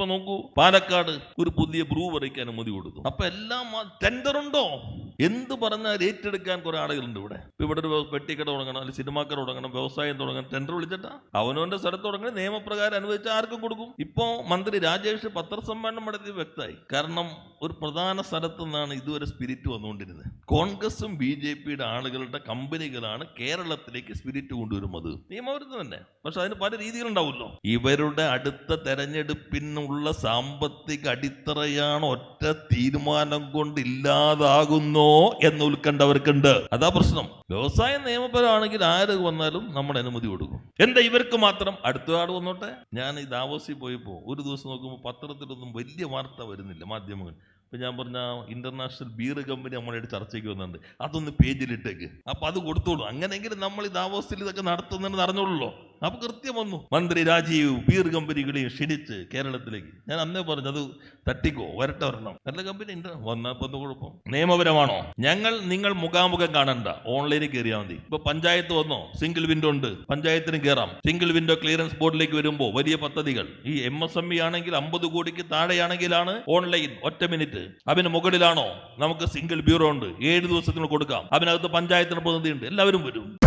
ഇപ്പൊ നോക്കൂ പാലക്കാട് ഒരു പുതിയ ബ്രൂവറിക്ക് അനുമതി കൊടുത്തു. അപ്പൊ എല്ലാം ടെൻഡർ ഉണ്ടോ? എന്ത് പറഞ്ഞാൽ ഏറ്റെടുക്കാൻ കുറെ ആളുകളുണ്ട് ഇവിടെ. ഇവിടെ ഒരു പെട്ടിക്കട തുടങ്ങണം അല്ലെങ്കിൽ സിനിമാക്കട തുടങ്ങണം വ്യവസായം തുടങ്ങണം ടെൻഡർ വിളിച്ചിട്ടാ. അവനവന്റെ സ്ഥലത്ത് തുടങ്ങണം നിയമപ്രകാരം അനുവദിച്ച ആർക്കും കൊടുക്കും. ഇപ്പോ മന്ത്രി രാജേഷ് പത്രസമ്മേളനം നടത്തി വ്യക്തമായി. കാരണം ഒരു പ്രധാന സ്ഥലത്തു നിന്നാണ് ഇതുവരെ സ്പിരിറ്റ് വന്നുകൊണ്ടിരുന്നത്. കോൺഗ്രസും ബി ജെ പിയുടെ ആളുകളുടെ കമ്പനികളാണ് കേരളത്തിലേക്ക് സ്പിരിറ്റ് കൊണ്ടുവരുന്നത്. നിയമവിരുദ്ധം തന്നെ. പക്ഷെ അതിന് പല രീതികളുണ്ടാവുമല്ലോ. ഇവരുടെ അടുത്ത തെരഞ്ഞെടുപ്പിനുള്ള സാമ്പത്തിക അടിത്തറയാണ് ഒറ്റ തീരുമാനം കൊണ്ട് ഇല്ലാതാകുന്നോ എന്ന് ഉത്കണ്ഠ അതാ പ്രശ്നം. വ്യവസായ നിയമപരമാണെങ്കിൽ ആര് വന്നാലും നമ്മൾ അനുമതി കൊടുക്കും. എന്താ ഇവർക്ക് മാത്രം? അടുത്ത ആൾ വന്നോട്ടെ. ഞാൻ ഈ ദാവോസിൽ പോയപ്പോൾ ഒരു ദിവസം നോക്കുമ്പോൾ പത്രത്തിലൊന്നും വലിയ വാർത്ത വരുന്നില്ല മാധ്യമങ്ങൾ. ഇപ്പം ഞാൻ പറഞ്ഞ ഇന്റർനാഷണൽ ബീർ കമ്പനി നമ്മളായിട്ട് ചർച്ചയ്ക്ക് വന്നിട്ടുണ്ട്. അതൊന്ന് പേജിലിട്ടേക്ക്. അപ്പം അത് കൊടുത്തോളൂ. അങ്ങനെയെങ്കിലും നമ്മൾ ഈ ദാവോസിൽ ഇതൊക്കെ നടത്തുന്നതെന്ന് അറിഞ്ഞോളൂ അപ്പൊ കൃത്യം വന്നു. മന്ത്രി രാജീവ് ബീർ കമ്പനികളെയും ക്ഷണിച്ച് കേരളത്തിലേക്ക്. ഞാൻ അന്നേ പറഞ്ഞു അത് തട്ടിക്കോ വരട്ടെ വരണം നല്ല കമ്പനി ഉണ്ട് വന്നപ്പോ കുഴപ്പം? നിയമപരമാണോ? ഞങ്ങൾ നിങ്ങൾ മുഖാമുഖം കാണണ്ട. ഓൺലൈനിൽ കയറിയാൽ മതി. ഇപ്പൊ പഞ്ചായത്ത് വന്നോ? സിംഗിൾ വിൻഡോ ഉണ്ട്. പഞ്ചായത്തിന് കയറാം സിംഗിൾ വിൻഡോ ക്ലിയറൻസ് ബോർഡിലേക്ക് വരുമ്പോൾ വലിയ പദ്ധതികൾ. ഈ എം എസ് എം ഇ ആണെങ്കിൽ അമ്പത് കോടിക്ക് താഴെയാണെങ്കിലാണ് ഓൺലൈൻ ഒറ്റ മിനിറ്റ് അതിന് മുകളിലാണോ? നമുക്ക് സിംഗിൾ ബ്യൂറോ ഉണ്ട്. ഏഴ് ദിവസത്തിന് കൊടുക്കാം. അതിനകത്ത് പഞ്ചായത്തിന് പ്രതിനിധി ഉണ്ട് എല്ലാവരും വരും.